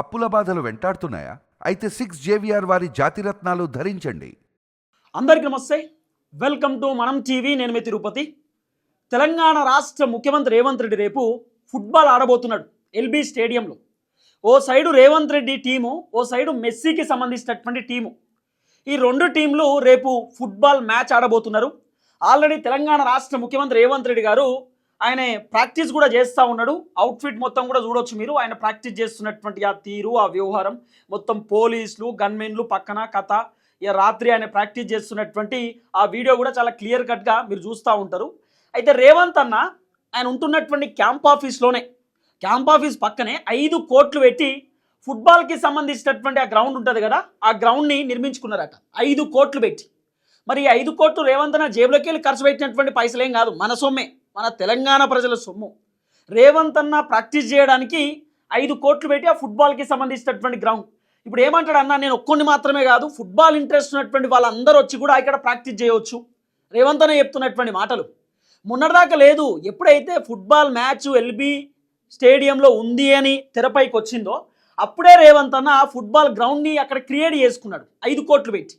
అప్పుల బాధలు వెంటాడుతున్నాయా? అయితే సిక్స్ జేవిఆర్ వారి జాతిరత్నాలు ధరించండి. అందరికీ నమస్తే. Welcome to Manam TV. నేను మీ తిరుపతి. తెలంగాణ రాష్ట్ర ముఖ్యమంత్రి రేవంత్ రెడ్డి రేపు ఫుట్బాల్ ఆడబోతున్నాడు ఎల్బీ స్టేడియంలో. ఓ సైడు రేవంత్ రెడ్డి టీము ఓ సైడు మెస్సీకి సంబంధించినటువంటి టీము. ఈ రెండు టీంలు రేపు ఫుట్బాల్ మ్యాచ్ ఆడబోతున్నారు. ఆల్రెడీ తెలంగాణ రాష్ట్ర ముఖ్యమంత్రి రేవంత్ రెడ్డి గారు ఆయన ప్రాక్టీస్ కూడా చేస్తూ ఉన్నాడు. అవుట్ఫిట్ మొత్తం కూడా చూడొచ్చు మీరు. ఆయన ప్రాక్టీస్ చేస్తున్నటువంటి ఆ తీరు ఆ వ్యవహారం. మొత్తం పోలీసులు గన్మెన్లు పక్కన కథ ఇక రాత్రి ఆయన ప్రాక్టీస్ చేస్తున్నటువంటి ఆ వీడియో కూడా చాలా క్లియర్ కట్గా మీరు చూస్తూ ఉంటారు. అయితే రేవంత్ అన్న ఆయన ఉంటున్నటువంటి క్యాంప్ ఆఫీస్లోనే క్యాంప్ ఆఫీస్ పక్కనే ఐదు కోట్లు పెట్టి ఫుట్బాల్కి సంబంధించినటువంటి ఆ గ్రౌండ్ ఉంటుంది కదా ఆ గ్రౌండ్ని నిర్మించుకున్నారట. ఐదు కోట్లు పెట్టి. మరి ఈ ఐదు కోట్లు రేవంత్ అన్న జేబులోకి వెళ్ళి ఖర్చు పెట్టినటువంటి పైసలేం కాదు మన సొమ్మే. మన తెలంగాణ ప్రజల సొమ్ము. రేవంత్ అన్న ప్రాక్టీస్ చేయడానికి ఐదు కోట్లు పెట్టి ఆ ఫుట్బాల్కి సంబంధించినటువంటి గ్రౌండ్. ఇప్పుడు ఏమంటాడు అన్న నేను ఒక్కొన్ని మాత్రమే కాదు ఫుట్బాల్ ఇంట్రెస్ట్ ఉన్నటువంటి వాళ్ళందరూ వచ్చి కూడా ఇక్కడ ప్రాక్టీస్ చేయవచ్చు రేవంత్ అన్న చెప్తున్నటువంటి మాటలు. మొన్నటిదాకా లేదు ఎప్పుడైతే ఫుట్బాల్ మ్యాచ్ ఎల్బీ స్టేడియంలో ఉంది అని తెరపైకి వచ్చిందో అప్పుడే రేవంత్ అన్న ఫుట్బాల్ గ్రౌండ్ని అక్కడ క్రియేట్ చేసుకున్నాడు ఐదు కోట్లు పెట్టి.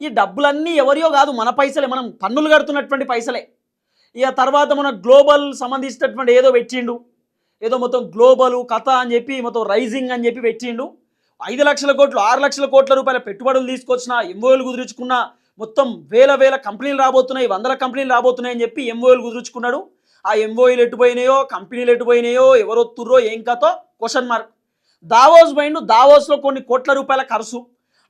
ఈ డబ్బులన్నీ ఎవరియో కాదు మన పైసలే మనం పన్నులు కడుతున్నటువంటి పైసలే. ఇక తర్వాత మన గ్లోబల్ సంబంధించినటువంటి ఏదో పెట్టిండు. ఏదో మొత్తం గ్లోబల్ కథ అని చెప్పి మొత్తం రైజింగ్ అని చెప్పి పెట్టిండు. ఐదు లక్షల కోట్లు ఆరు లక్షల కోట్ల రూపాయల పెట్టుబడులు తీసుకొచ్చిన ఎంఓఎలు కుదుర్చుకున్న మొత్తం వేల వేల కంపెనీలు రాబోతున్నాయి వందల కంపెనీలు రాబోతున్నాయి అని చెప్పి ఎంఓఎలు కుదుర్చుకున్నాడు. ఆ ఎంఓఈలు ఎటుపోయినాయో కంపెనీలు ఎటుపోయినాయో ఎవరొత్తుర్రో ఏం కథో క్వశ్చన్ మార్క్ దావోస్ పోయిండు దావోస్లో కొన్ని కోట్ల రూపాయల ఖర్చు.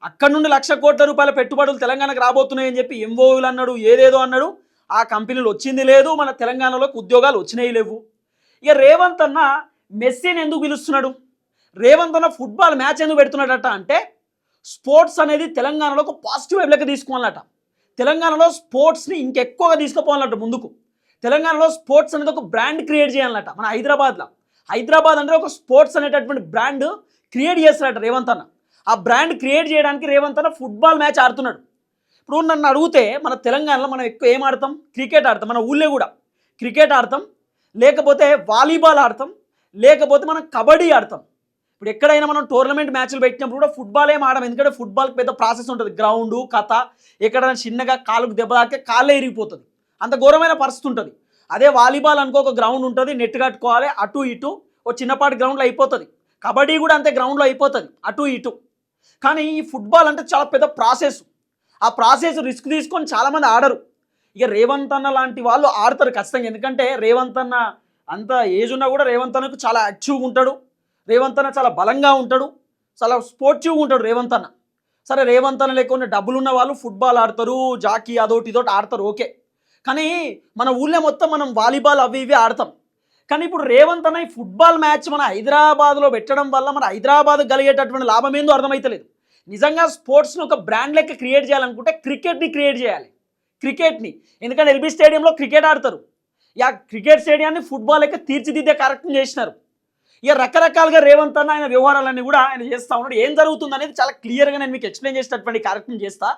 అక్కడ నుండి లక్ష కోట్ల రూపాయల పెట్టుబడులు తెలంగాణకు రాబోతున్నాయని చెప్పి ఎంఓయూలు అన్నాడు ఏదేదో అన్నాడు. ఆ కంపెనీలు వచ్చింది లేదు మన తెలంగాణలోకి ఉద్యోగాలు వచ్చినాయి లేవు. ఇక రేవంత్ అన్న మెస్సీని ఎందుకు పిలుస్తున్నాడు? రేవంత్ అన్న ఫుట్బాల్ మ్యాచ్ ఎందుకు పెడుతున్నాడట అంటే స్పోర్ట్స్ అనేది తెలంగాణలో ఒక పాజిటివ్ వైపులకి తీసుకోవాలట. తెలంగాణలో స్పోర్ట్స్ని ఇంకెక్కువగా తీసుకుపోవాలట ముందుకు. తెలంగాణలో స్పోర్ట్స్ అనేది ఒక బ్రాండ్ క్రియేట్ చేయాలన్నట మన హైదరాబాద్లో. హైదరాబాద్ అంటే ఒక స్పోర్ట్స్ అనేటటువంటి బ్రాండ్ క్రియేట్ చేస్తారట రేవంత్ అన్న. ఆ బ్రాండ్ క్రియేట్ చేయడానికి రేవంత్ అన్న ఫుట్బాల్ మ్యాచ్ ఆడుతున్నాడు. ఇప్పుడు నన్ను అడిగితే మన తెలంగాణలో మనం ఎక్కువ ఏం ఆడతాం? క్రికెట్ ఆడతాం. మన ఊళ్ళో కూడా క్రికెట్ ఆడతాం. లేకపోతే వాలీబాల్ ఆడతాం. లేకపోతే మనం కబడ్డీ ఆడతాం. ఇప్పుడు ఎక్కడైనా మనం టోర్నమెంట్ మ్యాచ్లు పెట్టినప్పుడు కూడా ఫుట్బాల్ ఏం ఆడడం ఎందుకంటే ఫుట్బాల్కి పెద్ద ప్రాసెస్ ఉంటుంది. గ్రౌండ్ కథ ఎక్కడైనా చిన్నగా కాలుకు దెబ్బ తాకితే కాళ్ళే ఇరిగిపోతుంది. అంత ఘోరమైన పరిస్థితి ఉంటుంది. అదే వాలీబాల్ అనుకో ఒక గ్రౌండ్ ఉంటుంది. నెట్ కట్టుకోవాలి. అటు ఇటు ఓ చిన్నపాటి గ్రౌండ్లో అయిపోతుంది. కబడ్డీ కూడా అంతే గ్రౌండ్లో అయిపోతుంది. అటు ఇటు. కానీ ఈ ఫుట్బాల్ అంటే చాలా పెద్ద ప్రాసెస్. ఆ ప్రాసెస్ రిస్క్ తీసుకొని చాలామంది ఆడరు. ఇక రేవంత్ అన్న లాంటి వాళ్ళు ఆడతారు ఖచ్చితంగా. ఎందుకంటే రేవంత్ అన్న అంత ఏజ్ ఉన్నా కూడా రేవంత్ అన్నకు చాలా యాక్టివ్గా ఉంటాడు. రేవంత్ అన్న చాలా బలంగా ఉంటాడు. చాలా స్పోర్టివ్గా ఉంటాడు రేవంత్ అన్న. సరే రేవంత్ అన్న లేకుండా డబ్బులు ఉన్న వాళ్ళు ఫుట్బాల్ ఆడతారు జాకీ అదొకటి ఇదోటి ఆడతారు ఓకే. కానీ మన ఊళ్ళో మొత్తం మనం వాలీబాల్ అవి ఇవి ఆడతాం. కానీ ఇప్పుడు రేవంత్ అన్న ఫుట్బాల్ మ్యాచ్ మన హైదరాబాద్లో పెట్టడం వల్ల మన హైదరాబాద్ కలిగేటటువంటి లాభం ఏందో అర్థమైతలేదు. నిజంగా స్పోర్ట్స్ని ఒక బ్రాండ్ లెక్క క్రియేట్ చేయాలనుకుంటే క్రికెట్ని క్రియేట్ చేయాలి. క్రికెట్ని. ఎందుకంటే ఎల్బీ స్టేడియంలో క్రికెట్ ఆడతారు. ఇక క్రికెట్ స్టేడియాన్ని ఫుట్బాల్ లెక్క తీర్చిదిద్దే కార్యక్రమం చేసినారు. ఇక రకరకాలుగా రేవంత్ అన్న ఆయన వ్యవహారాలన్నీ కూడా ఆయన చేస్తూ ఉన్నాడు. ఏం జరుగుతుంది అనేది చాలా క్లియర్గా నేను మీకు ఎక్స్ప్లెయిన్ చేసేటటువంటి కార్యక్రమం చేస్తా.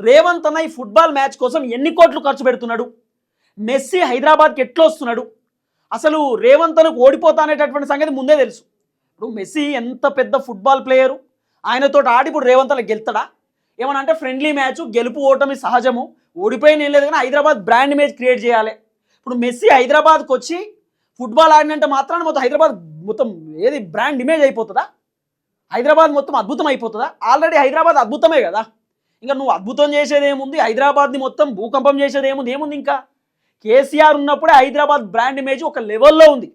రేవంత్ అన్న ఈ ఫుట్బాల్ మ్యాచ్ కోసం ఎన్ని కోట్లు ఖర్చు పెడుతున్నాడు? మెస్సీ హైదరాబాద్కి ఎట్లా వస్తున్నాడు? అసలు రేవంత్ అన్నకు ఓడిపోతా అనేటటువంటి సంగతి ముందే తెలుసు. ఇప్పుడు మెస్సీ ఎంత పెద్ద ఫుట్బాల్ ప్లేయరు? ఆయనతో ఆడి ఇప్పుడు రేవంత్ అలా గెలుతాడా? ఏమన్నా అంటే ఫ్రెండ్లీ మ్యాచ్ గెలుపు ఓటమి సహజము. ఓడిపోయిన ఏం లేదు కానీ హైదరాబాద్ బ్రాండ్ ఇమేజ్ క్రియేట్ చేయాలి. ఇప్పుడు మెస్సీ హైదరాబాద్కి వచ్చి ఫుట్బాల్ ఆడినంటే మాత్రాన మొత్తం హైదరాబాద్ మొత్తం ఏది బ్రాండ్ ఇమేజ్ అయిపోతుందా? హైదరాబాద్ మొత్తం అద్భుతం అయిపోతుందా? ఆల్రెడీ హైదరాబాద్ అద్భుతమే కదా. ఇంకా నువ్వు అద్భుతం చేసేది ఏముంది? హైదరాబాద్ని మొత్తం భూకంపం చేసేది ఏముంది? ఏముంది ఇంకా? కేసీఆర్ ఉన్నప్పుడే హైదరాబాద్ బ్రాండ్ ఇమేజ్ ఒక లెవెల్లో ఉంది.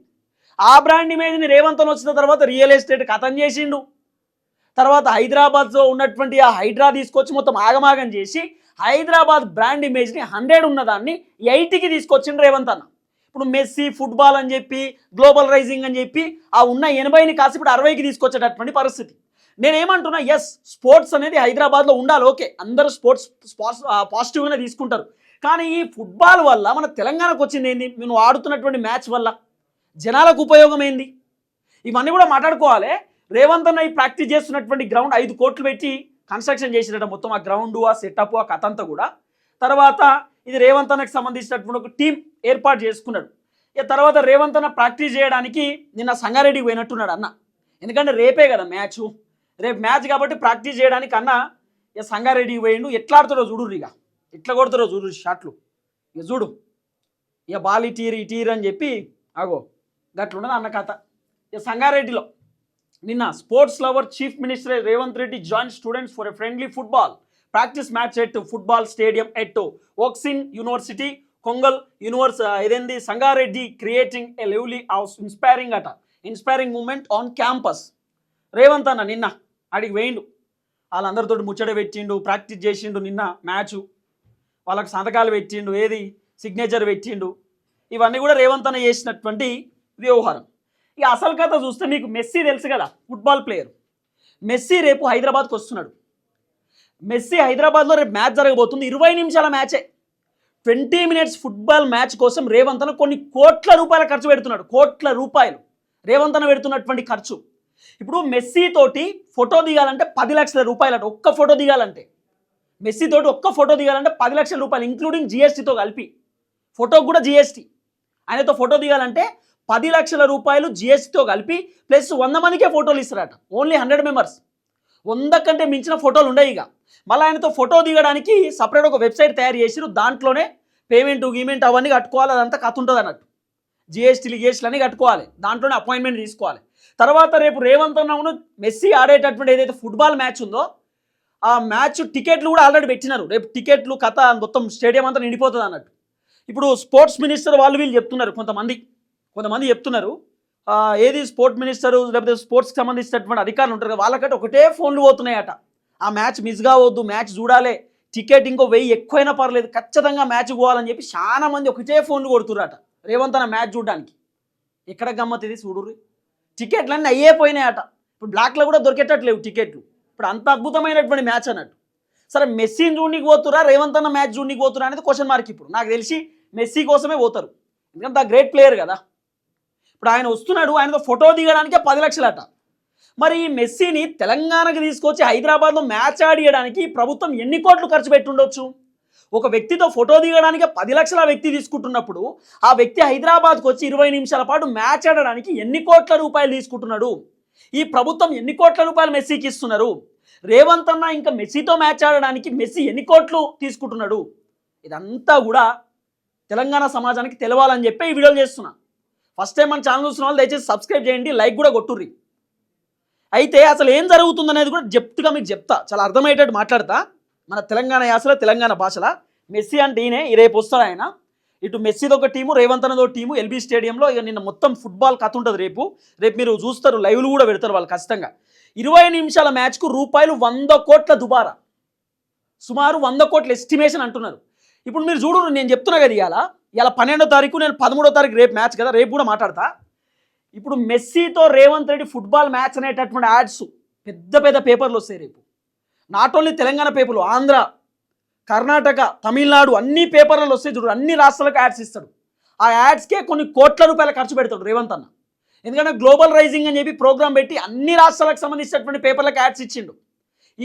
ఆ బ్రాండ్ ఇమేజ్ని రేవంత్ వచ్చిన తర్వాత రియల్ ఎస్టేట్ కథం చేసిండు. తర్వాత హైదరాబాద్లో ఉన్నటువంటి ఆ హైడ్రా తీసుకొచ్చి మొత్తం ఆగమాగం చేసి హైదరాబాద్ బ్రాండ్ ఇమేజ్ని హండ్రెడ్ ఉన్నదాన్ని ఎయిటీకి తీసుకొచ్చిండు రేవంత్ అన్న. ఇప్పుడు మెస్సీ ఫుట్బాల్ అని చెప్పి గ్లోబల్ రైజింగ్ అని చెప్పి ఆ ఉన్న ఎనభైని కాసి ఇప్పుడు అరవైకి తీసుకొచ్చేటటువంటి పరిస్థితి. నేనేమంటున్నా ఎస్ స్పోర్ట్స్ అనేది హైదరాబాద్లో ఉండాలి ఓకే అందరూ స్పోర్ట్స్ స్పాట్స్ పాజిటివ్గానే తీసుకుంటారు. కానీ ఈ ఫుట్బాల్ వల్ల మన తెలంగాణకు వచ్చింది ఏంది? మేము ఆడుతున్నటువంటి మ్యాచ్ వల్ల జనాలకు ఉపయోగం ఏంది? ఇవన్నీ కూడా మాట్లాడుకోవాలి. రేవంత్ అన్న ఈ ప్రాక్టీస్ చేస్తున్నటువంటి గ్రౌండ్ ఐదు కోట్లు పెట్టి కన్స్ట్రక్షన్ చేసినట్టు మొత్తం ఆ గ్రౌండ్ ఆ సెటప్ ఆ కథ అంతా కూడా. తర్వాత ఇది రేవంత్ అన్నకు సంబంధించినటువంటి ఒక టీం ఏర్పాటు చేసుకున్నాడు. ఇక తర్వాత రేవంత్ అన్న ప్రాక్టీస్ చేయడానికి నిన్న సంగారెడ్డికి పోయినట్టున్నాడు అన్న. ఎందుకంటే రేపే కదా మ్యాచ్. రేపు మ్యాచ్ కాబట్టి ప్రాక్టీస్ చేయడానికి అన్న ఇక సంగారెడ్డికి పోయిండు. ఎట్లా ఆడుతారో చూడు ఇక. ఎట్లా కొడతారో చూడు షాట్లు. ఇక చూడు. ఇక బాల్ ఇటీరు ఇటీరు అని చెప్పి అగో గట్లున్నది అన్న కథ. ఇక సంగారెడ్డిలో నిన్న sports lover chief minister Revanth Reddy join students for a friendly football. Practice match at? Football stadium at? Woxsen university కొంగల్ universe ఇదేంది? Sangareddy creating a lively house inspiring అట. Inspiring moment on campus Revanth అన్న నిన్న అడిగి వేయిండు. వాళ్ళందరితో ముచ్చట పెట్టిండు practice చేసిండు నిన్న మ్యాచ్. వాళ్ళకి సంతకాలు పెట్టిండు ఏది? సిగ్నేచర్ పెట్టిండు. ఇవన్నీ కూడా రేవంత్ అన్న చేసినటువంటి వ్యవహారం ఇక అసలు కథ చూస్తే మీకు మెస్సీ తెలుసు కదా ఫుట్బాల్ ప్లేయర్ మెస్సీ రేపు హైదరాబాద్కి వస్తున్నాడు. మెస్సీ హైదరాబాద్లో రేపు మ్యాచ్ జరగబోతుంది. ఇరవై నిమిషాల మ్యాచే. ట్వంటీ మినిట్స్ ఫుట్బాల్ మ్యాచ్ కోసం రేవంతన కొన్ని కోట్ల రూపాయల ఖర్చు పెడుతున్నాడు. కోట్ల రూపాయలు. రేవంతన పెడుతున్నటువంటి ఖర్చు. ఇప్పుడు మెస్సీ తోటి ఫోటో దిగాలంటే పది లక్షల రూపాయలు ఒక్క ఫోటో దిగాలంటే. మెస్సీ తోటి ఒక్క ఫోటో దిగాలంటే పది లక్షల రూపాయలు ఇంక్లూడింగ్ జిఎస్టీతో కలిపి. ఫోటోకి కూడా జిఎస్టీ ఆయనతో ఫోటో దిగాలంటే పది లక్షల రూపాయలు జిఎస్టీతో కలిపి ప్లస్ వంద మందికే ఫోటోలు ఇస్తారట. ఓన్లీ హండ్రెడ్ మెంబర్స్ వంద కంటే మించిన ఫోటోలు ఉన్నాయి ఇక. మళ్ళీ ఆయనతో ఫోటో దిగడానికి సపరేట్ ఒక వెబ్సైట్ తయారు చేసిరు దాంట్లోనే పేమెంట్ గీమెంట్ అవన్నీ కట్టుకోవాలి. అదంతా కథ ఉంటుంది అన్నట్టు జిఎస్టీలు జిఎస్టీలు అన్నీ కట్టుకోవాలి. దాంట్లోనే అపాయింట్మెంట్ తీసుకోవాలి. తర్వాత రేపు రేవంత్ అన్నవును మెస్సీ ఆడేటటువంటి ఏదైతే ఫుట్బాల్ మ్యాచ్ ఉందో ఆ మ్యాచ్ టికెట్లు కూడా ఆల్రెడీ పెట్టినారు. రేపు టికెట్లు కథ మొత్తం స్టేడియం అంతా నిండిపోతుంది అన్నట్టు ఇప్పుడు స్పోర్ట్స్ మినిస్టర్ వాళ్ళు వీళ్ళు చెప్తున్నారు కొంతమంది. కొంతమంది చెప్తున్నారు ఏది స్పోర్ట్ మినిస్టర్ లేకపోతే స్పోర్ట్స్కి సంబంధించినటువంటి అధికారులు ఉంటారు కదా వాళ్ళకంటే ఒకటే ఫోన్లు పోతున్నాయట. ఆ మ్యాచ్ మిస్ కావద్దు మ్యాచ్ చూడాలి టికెట్ ఇంకో వెయ్యి ఎక్కువైనా పర్లేదు ఖచ్చితంగా మ్యాచ్ పోవాలని చెప్పి చాలా మంది ఒకటే ఫోన్లు కొడుతుర్రట రేవంత్ అన్న మ్యాచ్ చూడడానికి. ఎక్కడ గమ్మత్ ఇది చూడుర్రి? టికెట్లు అన్నీ అయ్యే పోయినాయట. ఇప్పుడు బ్లాక్లో కూడా దొరికేటట్లేవు టికెట్లు. ఇప్పుడు అంత అద్భుతమైనటువంటి మ్యాచ్ అన్నట్టు. సరే మెస్సీని చూడనికి పోతురా రేవంత్ అన్న మ్యాచ్ చూడనికి పోతురా అనేది క్వశ్చన్ మార్క్ ఇప్పుడు. నాకు తెలిసి మెస్సీ కోసమే పోతారు. ఎందుకంటే ఆ గ్రేట్ ప్లేయర్ కదా. ఇప్పుడు ఆయన వస్తున్నాడు ఆయనతో ఫోటో దిగడానికే పది లక్షలట. మరి ఈ మెస్సీని తెలంగాణకి తీసుకొచ్చి హైదరాబాద్లో మ్యాచ్ ఆడియడానికి ప్రభుత్వం ఎన్ని కోట్లు ఖర్చు పెట్టుండొచ్చు? ఒక వ్యక్తితో ఫోటో దిగడానికి పది లక్షల వ్యక్తి తీసుకుంటున్నప్పుడు ఆ వ్యక్తి హైదరాబాద్కు వచ్చి ఇరవై నిమిషాల పాటు మ్యాచ్ ఆడడానికి ఎన్ని కోట్ల రూపాయలు తీసుకుంటున్నాడు? ఈ ప్రభుత్వం ఎన్ని కోట్ల రూపాయలు మెస్సీకి ఇస్తున్నారు? రేవంత్ అన్న ఇంకా మెస్సీతో మ్యాచ్ ఆడడానికి మెస్సీ ఎన్ని కోట్లు తీసుకుంటున్నాడు? ఇదంతా కూడా తెలంగాణ సమాజానికి తెలవాలని చెప్పి ఈ వీడియోలు చేస్తున్నా. ఫస్ట్ టైం మన ఛానల్ చూస్తున్న వాళ్ళు దయచేసి సబ్స్క్రైబ్ చేయండి లైక్ కూడా కొట్టుర్రి. అయితే అసలు ఏం జరుగుతుంది అనేది కూడా జప్తుగా మీకు చెప్తా. చాలా అర్థమయ్యేటట్టు మాట్లాడతా. మన తెలంగాణ యాసలో తెలంగాణ భాషలో. మెస్సీ అంటే ఈయనే ఈ రేపు వస్తాడు ఆయన. ఇటు మెస్సీది ఒక టీము రేవంత్ అనేది ఒక టీము ఎల్బీ స్టేడియంలో ఇక నిన్న మొత్తం ఫుట్బాల్ కథ ఉంటుంది రేపు. రేపు మీరు చూస్తారు లైవ్లు కూడా పెడతారు వాళ్ళు ఖచ్చితంగా. ఇరవై నిమిషాల మ్యాచ్కు రూపాయలు వంద కోట్ల దుబారా. సుమారు వంద కోట్ల ఎస్టిమేషన్ అంటున్నారు. ఇప్పుడు మీరు చూడు నేను చెప్తున్నా కదా ఇవాళ ఇలా పన్నెండో తారీఖు నేను పదమూడో తారీఖు రేపు మ్యాచ్ కదా రేపు కూడా మాట్లాడతా. ఇప్పుడు మెస్సీతో రేవంత్ రెడ్డి ఫుట్బాల్ మ్యాచ్ అనేటటువంటి యాడ్స్ పెద్ద పెద్ద పేపర్లు వస్తాయి రేపు. నాట్ ఓన్లీ తెలంగాణ పేపర్లు ఆంధ్ర కర్ణాటక తమిళనాడు అన్ని పేపర్లలో వస్తాయి చూడు అన్ని రాష్ట్రాలకు యాడ్స్ ఇస్తాడు. ఆ యాడ్స్కే కొన్ని కోట్ల రూపాయల ఖర్చు పెడతాడు రేవంత్ అన్న. ఎందుకంటే గ్లోబల్ రైజింగ్ అని చెప్పి ప్రోగ్రామ్ పెట్టి అన్ని రాష్ట్రాలకు సంబంధించినటువంటి పేపర్లకు యాడ్స్ ఇచ్చిండు.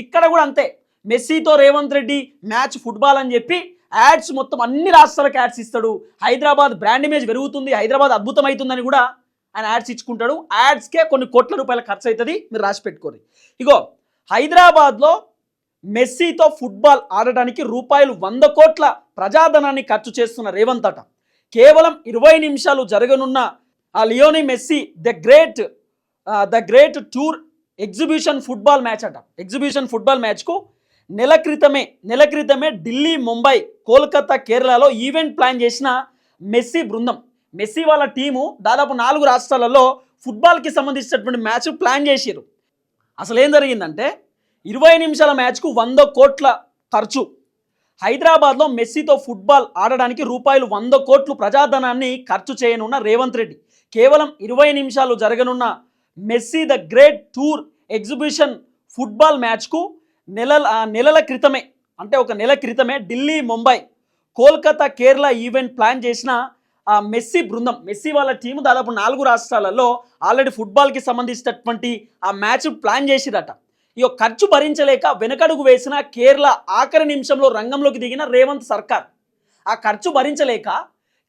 ఇక్కడ కూడా అంతే. మెస్సీతో రేవంత్ రెడ్డి మ్యాచ్ ఫుట్బాల్ అని చెప్పి యాడ్స్ మొత్తం అన్ని రాష్ట్రాలకు యాడ్స్ ఇస్తాడు. హైదరాబాద్ బ్రాండ్ ఇమేజ్ పెరుగుతుంది హైదరాబాద్ అద్భుతమవుతుందని కూడా ఆయన యాడ్స్ ఇచ్చుకుంటాడు. యాడ్స్కే కొన్ని కోట్ల రూపాయల ఖర్చు అవుతుంది మీరు రాసి పెట్టుకోండి. ఇగో హైదరాబాద్లో మెస్సీతో ఫుట్బాల్ ఆడడానికి రూపాయలు వంద కోట్ల ప్రజాధనాన్ని ఖర్చు చేస్తున్న రేవంత్ అట. కేవలం ఇరవై నిమిషాలు జరగనున్న ఆ లియోని Messi the great the great tour exhibition football match అట. ఎగ్జిబిషన్ ఫుట్బాల్ మ్యాచ్కు నెల క్రితమే నెల క్రితమే ఢిల్లీ ముంబై కోల్కతా కేరళలో ఈవెంట్ ప్లాన్ చేసిన మెస్సీ బృందం. మెస్సీ వాళ్ళ టీము దాదాపు నాలుగు రాష్ట్రాలలో ఫుట్బాల్కి సంబంధించినటువంటి మ్యాచ్ ప్లాన్ చేశారు అసలు ఏం జరిగిందంటే ఇరవై నిమిషాల మ్యాచ్కు వంద కోట్ల ఖర్చు. హైదరాబాద్లో మెస్సీతో ఫుట్బాల్ ఆడడానికి రూపాయలు వంద కోట్లు ప్రజాధనాన్ని ఖర్చు చేయనున్న రేవంత్ రెడ్డి. కేవలం ఇరవై నిమిషాలు జరగనున్న Messi the great tour exhibition football మ్యాచ్కు నెలల నెలల క్రితమే అంటే ఒక నెల క్రితమే ఢిల్లీ ముంబై కోల్కతా కేరళ ఈవెంట్ ప్లాన్ చేసిన ఆ మెస్సీ బృందం మెస్సీ వాళ్ళ టీము దాదాపు నాలుగు రాష్ట్రాలలో ఆల్రెడీ ఫుట్బాల్కి సంబంధించినటువంటి ఆ మ్యాచ్ ప్లాన్ చేసిరట. ఈ యొక్క ఖర్చు భరించలేక వెనకడుగు వేసిన కేరళ ఆఖరి నిమిషంలో రంగంలోకి దిగిన రేవంత్ సర్కార్. ఆ ఖర్చు భరించలేక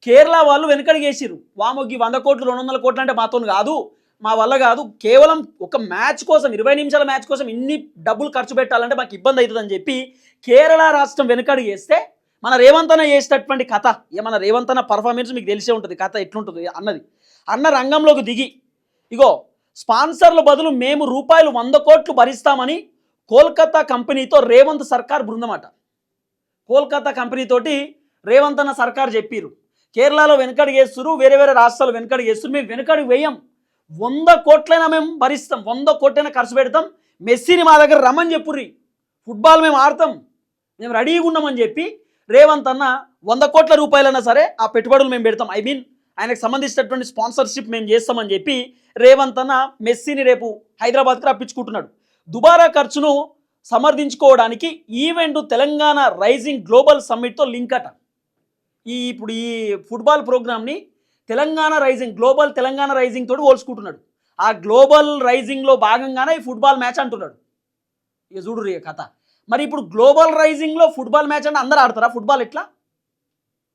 కేరళ వాళ్ళు వెనకడిగేసిరు వామోగి వంద కోట్లు రెండు వందల కోట్లు అంటే మాతో కాదు మా వల్ల కాదు కేవలం ఒక మ్యాచ్ కోసం ఇరవై నిమిషాల మ్యాచ్ కోసం ఇన్ని డబ్బులు ఖర్చు పెట్టాలంటే మాకు ఇబ్బంది అవుతుందని చెప్పి కేరళ రాష్ట్రం వెనుకడు చేస్తే మన రేవంతన చేసేటటువంటి కథ మన రేవంతన పర్ఫార్మెన్స్ మీకు తెలిసే ఉంటుంది కథ ఎట్లుంటుంది అన్నది. అన్న రంగంలోకి దిగి ఇగో స్పాన్సర్ల బదులు మేము రూపాయలు వంద కోట్లు భరిస్తామని కోల్కతా కంపెనీతో రేవంత్ సర్కార్ బృందమాట. కోల్కతా కంపెనీతోటి రేవంత్ అన్న సర్కార్ చెప్పిర్రు కేరళలో వెనకడుగు చేస్తురు వేరే వేరే రాష్ట్రాలు వెనకడుగు చేస్తురు మేము వెనకడుగు వేయం. వంద కోట్లైనా మేము భరిస్తాం వంద కోట్లైనా ఖర్చు పెడతాం. మెస్సీని మా దగ్గర రమ్మని చెప్పుర్రి. ఫుట్బాల్ మేము ఆడతాం. మేము రెడీగా ఉన్నామని చెప్పి రేవంత్ అన్న వంద కోట్ల రూపాయలైనా సరే ఆ పెట్టుబడులు మేము పెడతాం. ఐ మీన్ ఆయనకు సంబంధించినటువంటి స్పాన్సర్షిప్ మేము చేస్తామని చెప్పి రేవంత్ అన్న మెస్సీని రేపు హైదరాబాద్కి రప్పించుకుంటున్నాడు. దుబారా ఖర్చును సమర్థించుకోవడానికి ఈవెంట్ తెలంగాణ రైజింగ్ గ్లోబల్ సమ్మిట్తో లింక్ అట. ఈ ఇప్పుడు ఈ ఫుట్బాల్ ప్రోగ్రామ్ని Telangana rising global Telangana rising తోటి పోల్చుకుంటున్నాడు ఆ గ్లోబల్ రైజింగ్లో భాగంగానే ఈ ఫుట్బాల్ మ్యాచ్ అంటున్నాడు. ఇక చూడు రీ కథ. మరి ఇప్పుడు గ్లోబల్ రైజింగ్లో ఫుట్బాల్ మ్యాచ్ అంటే అందరూ ఆడతారా? ఫుట్బాల్ ఎట్లా?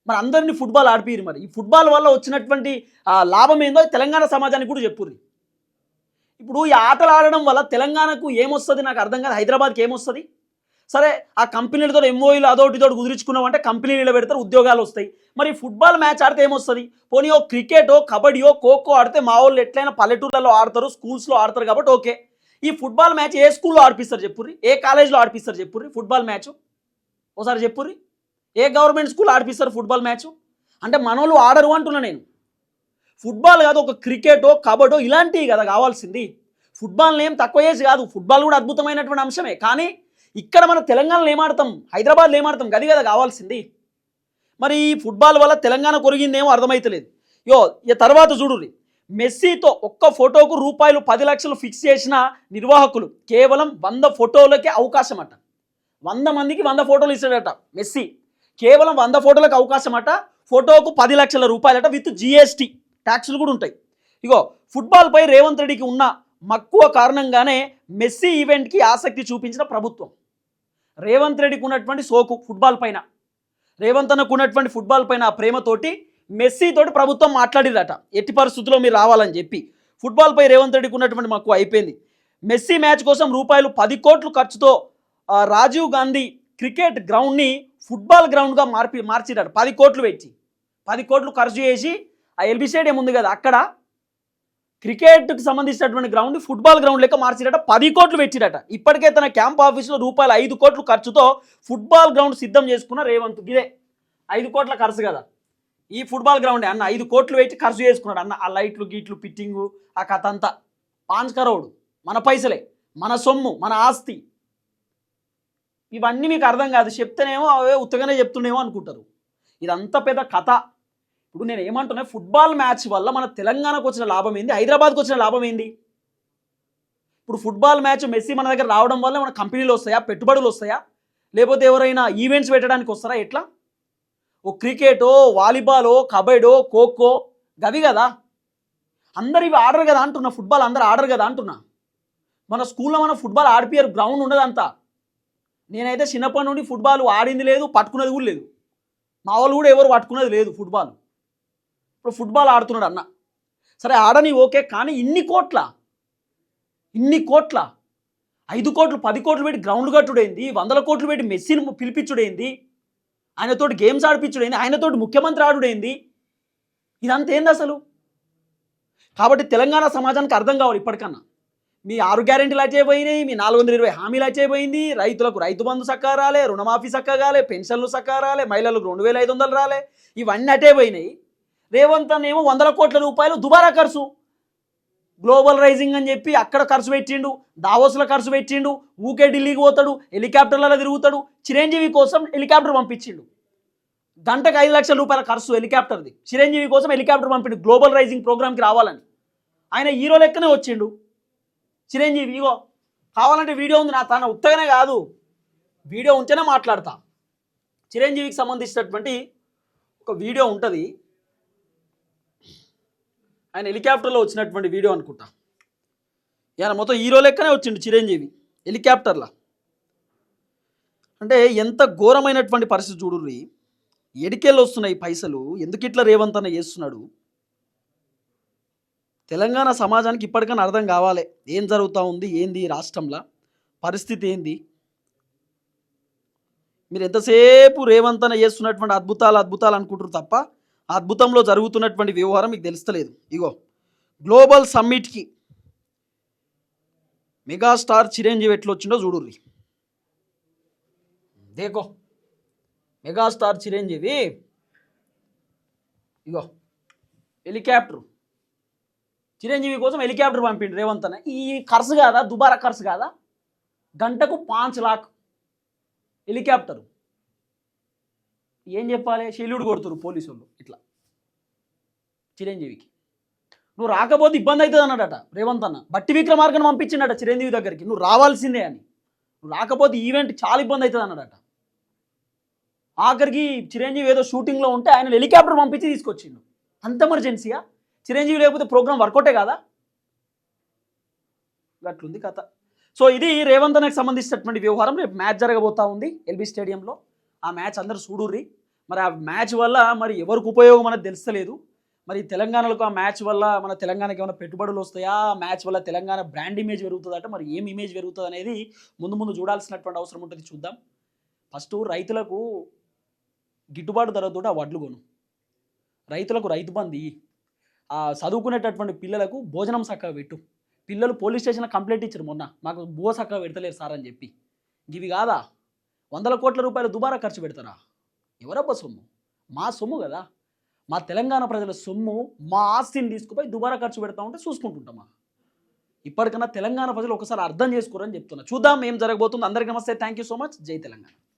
మరి అందరినీ ఫుట్బాల్ ఆడిపిరు మరి. ఈ ఫుట్బాల్ వల్ల వచ్చినటువంటి లాభం ఏందో తెలంగాణ సమాజానికి కూడా చెప్పుర్రి. ఇప్పుడు ఈ ఆటలు ఆడడం వల్ల తెలంగాణకు ఏమొస్తుంది? నాకు అర్థం కాదు. హైదరాబాద్కి ఏమొస్తుంది? సరే ఆ కంపెనీలతో ఎంఓఈలు అదోటితో కుదిరించుకున్నాం అంటే కంపెనీలు పెడతారు ఉద్యోగాలు వస్తాయి. మరి ఫుట్బాల్ మ్యాచ్ ఆడితే ఏమొస్తుంది? పోనీ ఓ క్రికెటో కబడ్డీయో ఖోఖో ఆడితే మా వాళ్ళు ఎట్లయినా పల్లెటూర్లలో ఆడతారు స్కూల్స్లో ఆడతారు కాబట్టి ఓకే. ఈ ఫుట్బాల్ మ్యాచ్ ఏ స్కూల్లో ఆడిపిస్తారు చెప్పుర్రి? ఏ కాలేజ్లో ఆడిపిస్తారు చెప్పుర్రి ఫుట్బాల్ మ్యాచ్ ఒకసారి చెప్పుర్రి? ఏ గవర్నమెంట్ స్కూల్ ఆడిపిస్తారు ఫుట్బాల్ మ్యాచ్ అంటే మనోళ్ళు ఆడరు అంటున్నా నేను. ఫుట్బాల్ కాదు ఒక క్రికెటో కబడ్డో ఇలాంటివి కదా కావాల్సింది. ఫుట్బాల్ ఏం తక్కువ ఏజ్ కాదు ఫుట్బాల్ కూడా అద్భుతమైనటువంటి అంశమే. కానీ ఇక్కడ మన తెలంగాణలో ఏమాడతాం? హైదరాబాద్లో ఏమాడతాం? గది కదా కావాల్సింది. మరి ఈ ఫుట్బాల్ వల్ల తెలంగాణ కొరిగిందేమో అర్థమైతలేదు. యో ఇక తర్వాత చూడుర్రి. మెస్సీతో ఒక్క ఫోటోకు రూపాయలు పది లక్షలు ఫిక్స్ చేసిన నిర్వాహకులు కేవలం వంద ఫోటోలకే అవకాశం అట వంద మందికి వంద ఫోటోలు ఇస్తాడట మెస్సీ. కేవలం వంద ఫోటోలకు అవకాశం అట ఫోటోకు పది లక్షల రూపాయలట విత్ జిఎస్టీ. ట్యాక్సులు కూడా ఉంటాయి. ఇగో ఫుట్బాల్పై రేవంత్ రెడ్డికి ఉన్న మక్కువ కారణంగానే మెస్సీ ఈవెంట్కి ఆసక్తి చూపించిన ప్రభుత్వం. రేవంత్ రెడ్డికి ఉన్నటువంటి సోకు ఫుట్బాల్ పైన. రేవంత్ అన్నకు ఉన్నటువంటి ఫుట్బాల్ పైన ప్రేమతోటి మెస్సీ తోటి ప్రభుత్వం మాట్లాడిందట. ఎట్టి పరిస్థితుల్లో మీరు రావాలని చెప్పి. ఫుట్బాల్పై రేవంత్ రెడ్డికి ఉన్నటువంటి మక్కువ అయిపోయింది. మెస్సీ మ్యాచ్ కోసం రూపాయలు పది కోట్లు ఖర్చుతో రాజీవ్ గాంధీ క్రికెట్ గ్రౌండ్ని ఫుట్బాల్ గ్రౌండ్గా మార్పి మార్చిరాడు పది కోట్లు పెట్టి. పది కోట్లు ఖర్చు చేసి ఆ ఎల్బీ స్టేడియం ఉంది కదా అక్కడ క్రికెట్కి సంబంధించినటువంటి గ్రౌండ్ ఫుట్బాల్ గ్రౌండ్ లెక్క మార్చిరట. పది కోట్లు పెట్టిరట. ఇప్పటికే తన క్యాంప్ ఆఫీస్లో రూపాయలు ఐదు కోట్లు ఖర్చుతో ఫుట్బాల్ గ్రౌండ్ సిద్ధం చేసుకున్న రేవంత్. ఇదే ఐదు కోట్ల ఖర్చు కదా. ఈ ఫుట్బాల్ గ్రౌండ్ అన్న ఐదు కోట్లు పెట్టి ఖర్చు చేసుకున్నాడు అన్న. ఆ లైట్లు గీట్లు ఫిట్టింగు ఆ కథ అంతా. పాంచ్ కరోడు మన పైసలే మన సొమ్ము మన ఆస్తి. ఇవన్నీ మీకు అర్థం కాదు. చెప్తేనేమో అవే ఉత్తగానే చెప్తుండేమో అనుకుంటారు. ఇదంతా పెద్ద కథ. ఇప్పుడు నేను ఏమంటున్నా ఫుట్బాల్ మ్యాచ్ వల్ల మన తెలంగాణకు వచ్చిన లాభం ఏంది? హైదరాబాద్కి వచ్చిన లాభం ఏంది? ఇప్పుడు ఫుట్బాల్ మ్యాచ్ మెస్సీ మన దగ్గర రావడం వల్ల మన కంపెనీలు వస్తాయా? పెట్టుబడులు వస్తాయా? లేకపోతే ఎవరైనా ఈవెంట్స్ పెట్టడానికి వస్తారా? ఎట్లా? ఓ క్రికెటో వాలీబాలో కబడ్డో ఖోఖో గవి కదా? అందరు ఇవి ఆడరు కదా అంటున్నా ఫుట్బాల్ అందరు ఆడరు కదా అంటున్నా. మన స్కూల్లో మన ఫుట్బాల్ ఆడిపియరు గ్రౌండ్ ఉండదంతా. నేనైతే చిన్నప్పటి నుండి ఫుట్బాల్ ఆడింది లేదు పట్టుకున్నది కూడా లేదు. మా వాళ్ళు కూడా ఎవరు పట్టుకున్నది లేదు ఫుట్బాల్ ఇప్పుడు ఫుట్బాల్ ఆడుతున్నాడు అన్న. సరే ఆడని ఓకే కానీ ఇన్ని కోట్ల ఇన్ని కోట్ల ఐదు కోట్లు పది కోట్లు పెట్టి గ్రౌండ్ కట్టుడైంది వందల కోట్లు పెట్టి మెస్సీని పిలిపించుడైంది ఆయనతోటి గేమ్స్ ఆడిపించుడైంది ఆయనతోటి ముఖ్యమంత్రి ఆడుడైంది ఇదంతా ఏంది అసలు? కాబట్టి తెలంగాణ సమాజానికి అర్థం కావాలి ఇప్పటికన్నా. మీ ఆరు గ్యారెంటీలు అయిపోయినాయి మీ నాలుగు వందల ఇరవై హామీలు అయిపోయింది రైతులకు రైతు బంధు సక్కా రాలే రుణమాఫీ సక్కా రాలే పెన్షన్లు సక్కా రాలే మహిళలకు రెండు వేల ఐదు వందలు రాలే ఇవన్నీ అటే పోయినాయి రేవంత్ అన్న ఏమో వందల కోట్ల రూపాయలు దుబారా ఖర్చు. గ్లోబల్ రైజింగ్ అని చెప్పి అక్కడ ఖర్చు పెట్టిండు దావోస్లో ఖర్చు పెట్టిండు ఊకే ఢిల్లీకి పోతాడు హెలికాప్టర్లలో తిరుగుతాడు చిరంజీవి కోసం హెలికాప్టర్ పంపించిండు. గంటకు ఐదు లక్షల రూపాయల ఖర్చు హెలికాప్టర్ది. చిరంజీవి కోసం హెలికాప్టర్ పంపిండు గ్లోబల్ రైజింగ్ ప్రోగ్రామ్కి రావాలని. ఆయన హీరో లెక్కనే వచ్చిండు. చిరంజీవి ఇగో కావాలంటే వీడియో ఉంది నా తన ఉత్తగానే కాదు. వీడియో ఉంటేనే మాట్లాడతా. చిరంజీవికి సంబంధించినటువంటి ఒక వీడియో ఉంటుంది. ఆయన హెలికాప్టర్లో వచ్చినటువంటి వీడియో అనుకుంటా. ఈయన మొత్తం హీరో లెక్కనే వచ్చిండు చిరంజీవి హెలికాప్టర్లా. అంటే ఎంత ఘోరమైనటువంటి పరిస్థితి చూడుర్రి. ఎడికెళ్ళి వస్తున్నాయి పైసలు ఎందుకు ఇట్లా రేవంత్ అన్న చేస్తున్నాడు. తెలంగాణ సమాజానికి ఇప్పటికైనా అర్థం కావాలి. ఏం జరుగుతూ ఉంది ఏంది రాష్ట్రంలో పరిస్థితి ఏంది. మీరు ఎంతసేపు రేవంతన చేస్తున్నటువంటి అద్భుతాలు అద్భుతాలు అనుకుంటారు తప్ప అద్భుతంలో జరుగుతున్నటువంటి వ్యవహారం మీకు తెలుస్తలేదు. ఇగో గ్లోబల్ సమ్మిట్కి మెగాస్టార్ చిరంజీవి ఎట్లా వచ్చిండో చూడుర్రి. దేకో మెగాస్టార్ చిరంజీవి ఇగో హెలికాప్టర్. చిరంజీవి కోసం హెలికాప్టర్ పంపిండు రేవంత్ అన్న. ఈ ఖర్చు కాదా? దుబారా ఖర్చు కాదా? గంటకు పాంచ్ లాక్ హెలికాప్టరు. ఏం చెప్పాలి? షెల్యూడ్ కొడుతురు పోలీసు వాళ్ళు ఇట్లా. చిరంజీవికి. నువ్వు రాకపోతే ఇబ్బంది అవుతుంది అన్నాడట రేవంత్ అన్న. బట్టి విక్రమార్కను పంపించిండట చిరంజీవి దగ్గరికి. నువ్వు రావాల్సిందే అని. నువ్వు రాకపోతే ఈవెంట్ చాలా ఇబ్బంది అవుతుంది అన్నాడట. ఆఖరికి చిరంజీవి ఏదో షూటింగ్లో ఉంటే ఆయన హెలికాప్టర్ పంపించి తీసుకొచ్చిండు. అంత ఎమర్జెన్సీయా? చిరంజీవి లేకపోతే ప్రోగ్రామ్ వర్కౌటే కాదా? అట్లుంది కథ. సో ఇది రేవంత్ అన్నకు సంబంధించినటువంటి వ్యవహారం. రేపు మ్యాచ్ జరగబోతా ఉంది ఎల్బీ స్టేడియంలో. ఆ మ్యాచ్ అందరు చూడుర్రి. మరి ఆ మ్యాచ్ వల్ల మరి ఎవరికి ఉపయోగం అనేది తెలుస్తలేదు. మరి తెలంగాణలకు ఆ మ్యాచ్ వల్ల మన తెలంగాణకి ఏమైనా పెట్టుబడులు వస్తాయా? ఆ మ్యాచ్ వల్ల తెలంగాణ బ్రాండ్ ఇమేజ్ పెరుగుతుందట మరి ఏం ఇమేజ్ పెరుగుతుంది అనేది ముందు ముందు చూడాల్సినటువంటి అవసరం ఉంటుంది చూద్దాం. ఫస్ట్ రైతులకు గిట్టుబాటు ధరతో ఆ వడ్లు కొను. రైతులకు రైతు బంది ఆ చదువుకునేటటువంటి పిల్లలకు భోజనం చక్కగా పెట్టు. పిల్లలు పోలీస్ స్టేషన్లో కంప్లైంట్ ఇచ్చారు మొన్న. మాకు బో చక్కగా పెడతలేరు సార్ అని చెప్పి. ఇవి కాదా? వందల కోట్ల రూపాయలు దుబారా ఖర్చు పెడతారా? ఎవరబ్బా సొమ్ము? మా సొమ్ము కదా. మా తెలంగాణ ప్రజల సొమ్ము మా ఆస్తిని తీసుకుపోయి దుబారా ఖర్చు పెడతా ఉంటే చూసుకుంటుంటామా? ఇప్పటికన్నా తెలంగాణ ప్రజలు ఒకసారి అర్థం చేసుకోరని చెప్తున్నా. చూద్దాం ఏం జరగబోతుంది. అందరికీ నమస్తే. థ్యాంక్ యూ సో మచ్ జై తెలంగాణ.